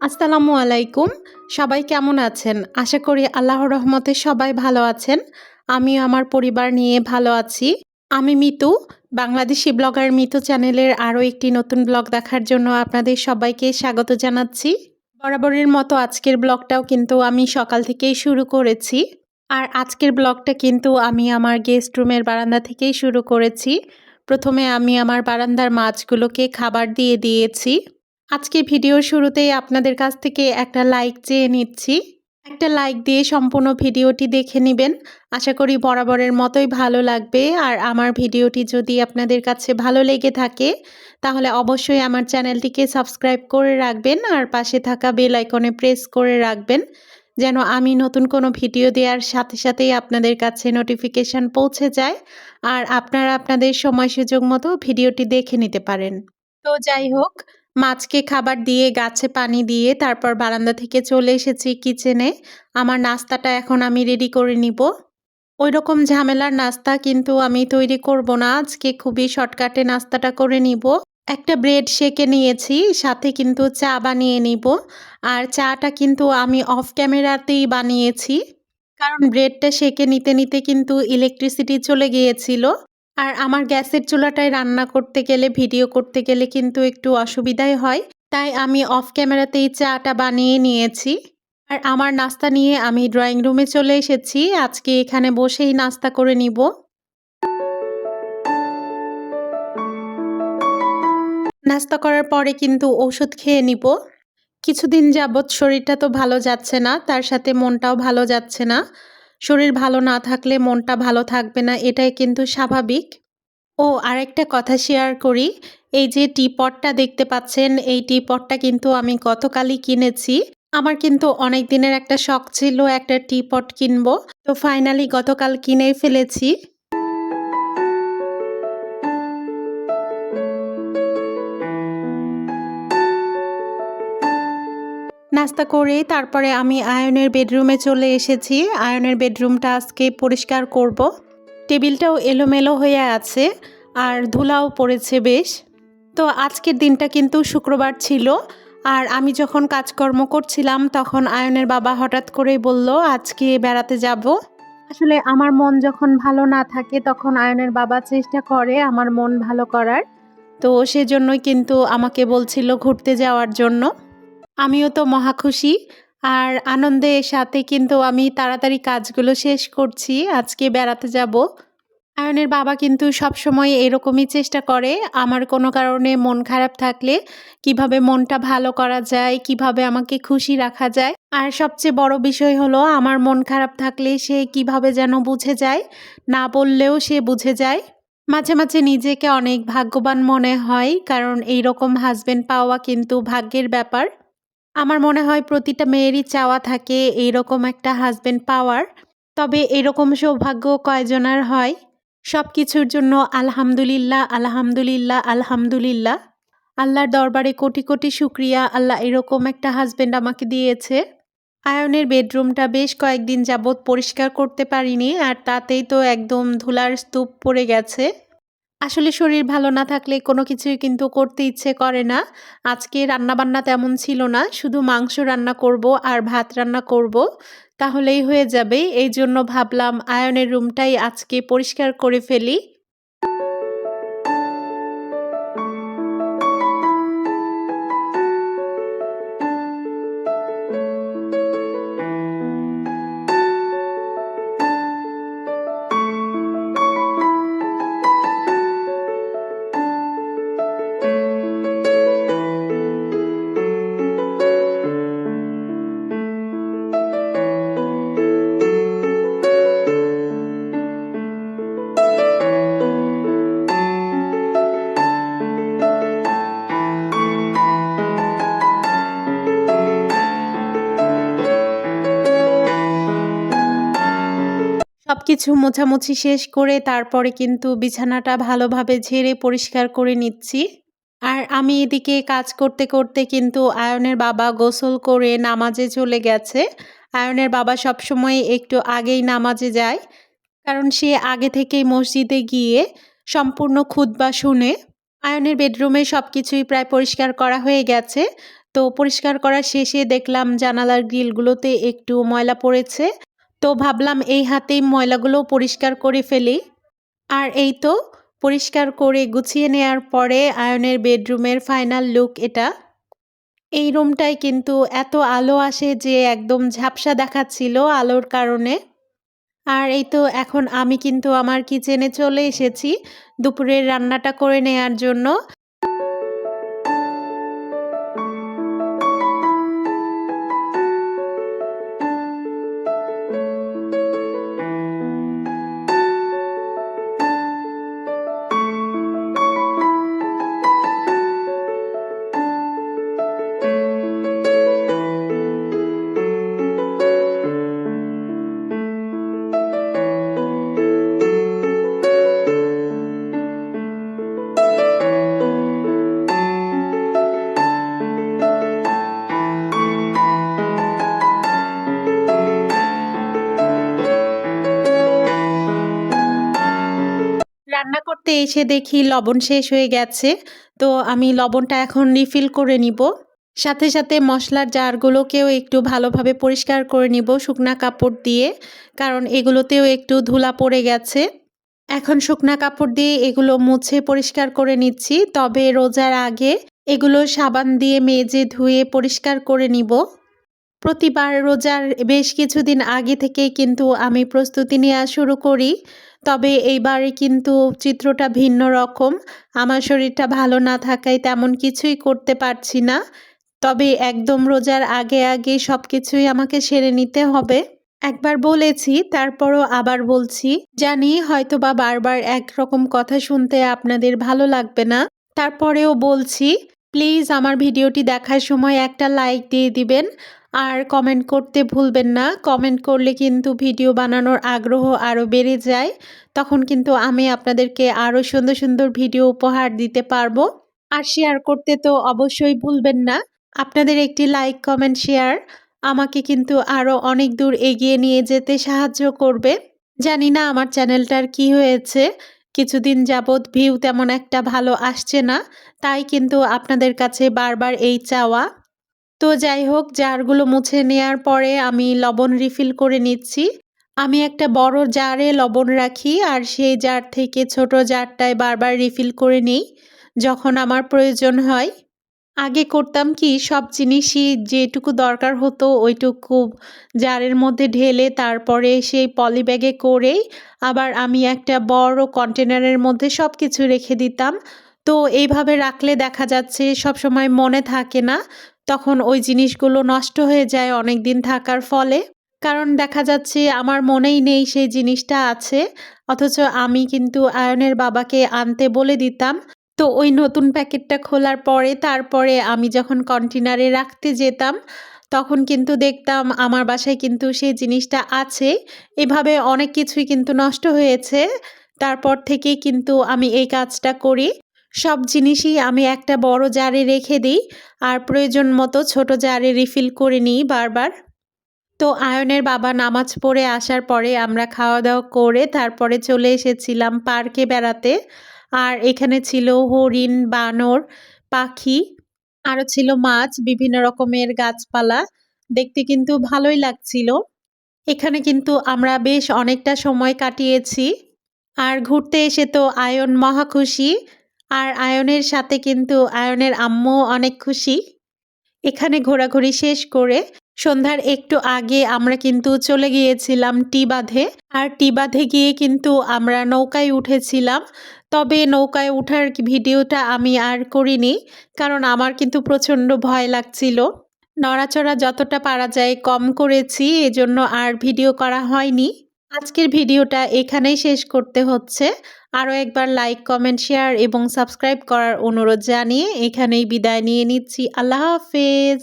আসসালামু আলাইকুম। সবাই কেমন আছেন? আশা করি আল্লাহর রহমতে সবাই ভালো আছেন। আমি আমার পরিবার নিয়ে ভালো আছি। আমি মিতু, বাংলাদেশি ব্লগার মিতু চ্যানেলের আরও একটি নতুন ব্লগ দেখার জন্য আপনাদের সবাইকে স্বাগত জানাচ্ছি। বরাবরের মতো আজকের ব্লগটাও কিন্তু আমি সকাল থেকেই শুরু করেছি। আর আজকের ব্লগটা কিন্তু আমি আমার গেস্ট রুমের বারান্দা থেকেই শুরু করেছি। প্রথমে আমি আমার বারান্দার মাছগুলোকে খাবার দিয়ে দিয়েছি। আজকে ভিডিওর শুরুতেই আপনাদের কাছ থেকে একটা লাইক চেয়ে নিচ্ছি। একটা লাইক দিয়ে সম্পূর্ণ ভিডিওটি দেখে নেবেন। আশা করি বরাবরের মতোই ভালো লাগবে। আর আমার ভিডিওটি যদি আপনাদের কাছে ভালো লেগে থাকে, তাহলে অবশ্যই আমার চ্যানেলটিকে সাবস্ক্রাইব করে রাখবেন আর পাশে থাকা বেল আইকনে প্রেস করে রাখবেন, যেন আমি নতুন কোনো ভিডিও দেওয়ার সাথে সাথেই আপনাদের কাছে নোটিফিকেশান পৌঁছে যায় আর আপনারা আপনাদের সময় সুযোগ মতো ভিডিওটি দেখে নিতে পারেন। তো যাই হোক মাছকে খাবার দিয়ে, গাছে পানি দিয়ে তারপর বারান্দা থেকে চলে এসেছি কিচেনে। আমার নাস্তাটা এখন আমি রেডি করে নিব। ওই রকম ঝামেলার নাস্তা কিন্তু আমি তৈরি করব না। আজকে খুবই শর্টকাটে নাস্তাটা করে নিব। একটা ব্রেড সেকে নিয়েছি, সাথে কিন্তু চা বানিয়ে নিব। আর চাটা কিন্তু আমি অফ ক্যামেরাতেই বানিয়েছি। কারণ ব্রেডটা সেকে নিতে নিতে কিন্তু ইলেকট্রিসিটি চলে গিয়েছিল। আর আমার গ্যাসের চুলাটায় রান্না করতে গেলে, ভিডিও করতে গেলে কিন্তু একটু অসুবিধাই হয়। তাই আমি অফ ক্যামেরাতেই চাটা বানিয়ে নিয়েছি। আর আমার নাস্তা নিয়ে আমি ড্রয়িং রুমে চলে এসেছি। আজকে এখানে বসেই নাস্তা করে নিব। নাস্তা করার পরে কিন্তু ওষুধ খেয়ে নিব। কিছুদিন যাবৎ শরীরটা তো ভালো যাচ্ছে না, তার সাথে মনটাও ভালো যাচ্ছে না। শরীর ভালো না থাকলে মনটা ভালো থাকবে না, এটাই কিন্তু স্বাভাবিক। ও, আরেকটা কথা শেয়ার করি, এই যে টি পটটা দেখতে পাচ্ছেন, এই টি পটটা কিন্তু আমি গতকালই কিনেছি। আমার কিন্তু অনেক দিনের একটা শখ ছিল একটা টি পট কিনবো। তো ফাইনালি গতকাল কিনেই ফেলেছি। নাস্তা করে তারপরে আমি আয়নের বেডরুমে চলে এসেছি। আয়নের বেডরুমটা আজকে পরিষ্কার করব। টেবিলটাও এলোমেলো হয়ে আছে আর ধুলাও পড়েছে বেশ। তো আজকের দিনটা কিন্তু শুক্রবার ছিল। আর আমি যখন কাজকর্ম করছিলাম তখন আয়নের বাবা হঠাৎ করেই বলল, আজকে বেড়াতে যাব। আসলে আমার মন যখন ভালো না থাকে তখন আয়নের বাবা চেষ্টা করে আমার মন ভালো করার। তো সেজন্যই কিন্তু আমাকে বলছিল ঘুরতে যাওয়ার জন্য। আমিও তো মহা খুশি। আর আনন্দের সাথে কিন্তু আমি তাড়াতাড়ি কাজগুলো শেষ করছি। আজকে বেড়াতে যাব। আয়নের বাবা কিন্তু সবসময় এরকমই চেষ্টা করে। আমার কোনো কারণে মন খারাপ থাকলে কীভাবে মনটা ভালো করা যায়, কীভাবে আমাকে খুশি রাখা যায়। আর সবচেয়ে বড় বিষয় হলো, আমার মন খারাপ থাকলে সে কীভাবে যেন বুঝে যায়, না বললেও সে বুঝে যায়। মাঝে মাঝে নিজেকে অনেক ভাগ্যবান মনে হয়, কারণ এই রকম হাজবেন্ড পাওয়া কিন্তু ভাগ্যের ব্যাপার। আমার মনে হয় প্রতিটা মেয়েরই চাওয়া থাকে এইরকম একটা হাজবেন্ড পাওয়ার। তবে এরকম সৌভাগ্য কয়জনের হয়? সব কিছুর জন্য আলহামদুলিল্লাহ আলহামদুলিল্লাহ আলহামদুলিল্লাহ। আল্লাহর দরবারে কোটি কোটি শুক্রিয়া, আল্লাহ এরকম একটা হাজবেন্ড আমাকে দিয়েছে। আয়নের বেডরুমটা বেশ কয়েকদিন যাবৎ পরিষ্কার করতে পারিনি আর তাতেই তো একদম ধুলার স্তূপ পড়ে গেছে। আসলে শরীর ভালো না থাকলে কোনো কিছুই কিন্তু করতে ইচ্ছে করে না। আজকে রান্নাবান্না তেমন ছিল না, শুধু মাংস রান্না করব আর ভাত রান্না করব, তাহলেই হয়ে যাবে। এই জন্য ভাবলাম আয়নের রুমটাই আজকে পরিষ্কার করে ফেলি। সব কিছু মোছামুছি শেষ করে তারপরে কিন্তু বিছানাটা ভালোভাবে ঝেড়ে পরিষ্কার করে নিচ্ছি। আর আমি এদিকে কাজ করতে করতে কিন্তু আয়নের বাবা গোসল করে নামাজে চলে গেছে। আয়নের বাবা সবসময় একটু আগেই নামাজে যায়। কারণ সে আগে থেকেই মসজিদে গিয়ে সম্পূর্ণ খুতবা শুনে আয়নের বেডরুমে সব কিছুই প্রায় পরিষ্কার করা হয়ে গেছে। তো পরিষ্কার করা শেষে দেখলাম জানালার গ্রিলগুলোতে একটু ময়লা পড়েছে। তো ভাবলাম এই হাতেই ময়লাগুলো পরিষ্কার করে ফেলি। আর এই তো পরিষ্কার করে গুছিয়ে নেওয়ার পরে আয়নের বেডরুমের ফাইনাল লুক এটা। এই রুমটায় কিন্তু এত আলো আসে যে একদম ঝাপসা দেখাচ্ছিল আলোর কারণে। আর এই তো এখন আমি কিন্তু আমার কিচেনে চলে এসেছি দুপুরের রান্নাটা করে নেয়ার জন্য। রান্না করতে এসে দেখি লবণ শেষ হয়ে গেছে। তো আমি লবণটা এখন রিফিল করে নিব। সাথে সাথে মশলার জারগুলোকেও একটু ভালোভাবে পরিষ্কার করে নিব শুকনা কাপড় দিয়ে। কারণ এগুলোতেও একটু ধুলা পড়ে গেছে। এখন শুকনা কাপড় দিয়ে এগুলো মুছে পরিষ্কার করে নিচ্ছি। তবে রোজার আগে এগুলো সাবান দিয়ে মেজে ধুয়ে পরিষ্কার করে নিব। প্রতিবার রোজার বেশ কিছুদিন আগে থেকেই কিন্তু আমি প্রস্তুতি নেওয়া শুরু করি। তবে এইবারে কিন্তু চিত্রটা ভিন্ন রকম। আমার শরীরটা ভালো না থাকায় তেমন কিছুই করতে পারছি না। তবে একদম রোজার আগে আগে সব কিছুই আমাকে সেরে নিতে হবে। একবার বলেছি, তারপরও আবার বলছি, জানি হয়তো বা বারবার একরকম কথা শুনতে আপনাদের ভালো লাগবে না। তারপরেও বলছি, প্লিজ আমার ভিডিওটি দেখার সময় একটা লাইক দিয়ে দিবেন। আর কমেন্ট করতে ভুলবেন না। কমেন্ট করলে কিন্তু ভিডিও বানানোর আগ্রহ আরও বেড়ে যায়। তখন কিন্তু আমি আপনাদেরকে আরও সুন্দর সুন্দর ভিডিও উপহার দিতে পারব। আর শেয়ার করতে তো অবশ্যই ভুলবেন না। আপনাদের একটি লাইক কমেন্ট শেয়ার আমাকে কিন্তু আরও অনেক দূর এগিয়ে নিয়ে যেতে সাহায্য করবে। জানি না আমার চ্যানেলটার কি হয়েছে। কিছুদিন যাবৎ ভিউ তেমন একটা ভালো আসছে না। তাই কিন্তু আপনাদের কাছে বারবার এই চাওয়া। তো যাই হোক, জারগুলো মুছে নেওয়ার পরে আমি লবণ রিফিল করে নিচ্ছি। আমি একটা বড় জারে লবণ রাখি আর সেই জার থেকে ছোট জারটায় বারবার রিফিল করে নিই, যখন আমার প্রয়োজন হয়। আগে করতাম কি, সব জিনিসই যেটুকু দরকার হতো ওইটুকু জারের মধ্যে ঢেলে তারপরে সেই পলি ব্যাগে করেই আবার আমি একটা বড় কন্টেনারের মধ্যে সব কিছু রেখে দিতাম। তো এইভাবে রাখলে দেখা যাচ্ছে সব সময় মনে থাকে না তখন ওই জিনিসগুলো নষ্ট হয়ে যায় অনেক দিন থাকার ফলে। কারণ দেখা যাচ্ছে আমার মনেই নেই সেই জিনিসটা আছে। অথচ আমি কিন্তু আয়নের বাবাকে আনতে বলে দিতাম। তো ওই নতুন প্যাকেটটা খোলার পরে, তারপরে আমি যখন কন্টেনারে রাখতে যেতাম, তখন কিন্তু দেখতাম আমার বাসায় কিন্তু সেই জিনিসটা আছে। এভাবে অনেক কিছুই কিন্তু নষ্ট হয়েছে। তারপর থেকেই কিন্তু আমি এই কাজটা করি। সব জিনিসই আমি একটা বড় জারে রেখে দিই আর প্রয়োজন মতো ছোট জারে রিফিল করে নিই বারবার। তো আয়নের বাবা নামাজ পড়ে আসার পরে আমরা খাওয়া দাওয়া করে তারপরে চলে এসেছিলাম পার্কে বেড়াতে। আর এখানে ছিল হরিণ, বানর, পাখি আরও ছিল মাছ, বিভিন্ন রকমের গাছপালা। দেখতে কিন্তু ভালোই লাগছিল। এখানে কিন্তু আমরা বেশ অনেকটা সময় কাটিয়েছি। আর ঘুরতে এসে তো আয়ন মহা খুশি। আর আয়নের সাথে কিন্তু আয়নের আম্মু অনেক খুশি। এখানে ঘোরাঘুরি শেষ করে সন্ধ্যার একটু আগে আমরা কিন্তু চলে গিয়েছিলাম টি বাঁধে আর টি বাঁধে গিয়ে কিন্তু আমরা নৌকায় উঠেছিলাম। তবে নৌকায় ওঠার ভিডিওটা আমি আর করিনি, কারণ আমার কিন্তু প্রচণ্ড ভয় লাগছিল। নড়াচড়া যতটা পারা যায় কম করেছি, এজন্য আর ভিডিও করা হয়নি। আজকের ভিডিওটা এখানেই শেষ করতে হচ্ছে। আরও একবার লাইক কমেন্ট শেয়ার এবং সাবস্ক্রাইব করার অনুরোধ জানিয়ে এখানেই বিদায় নিয়ে নিচ্ছি। আল্লাহ হাফেজ।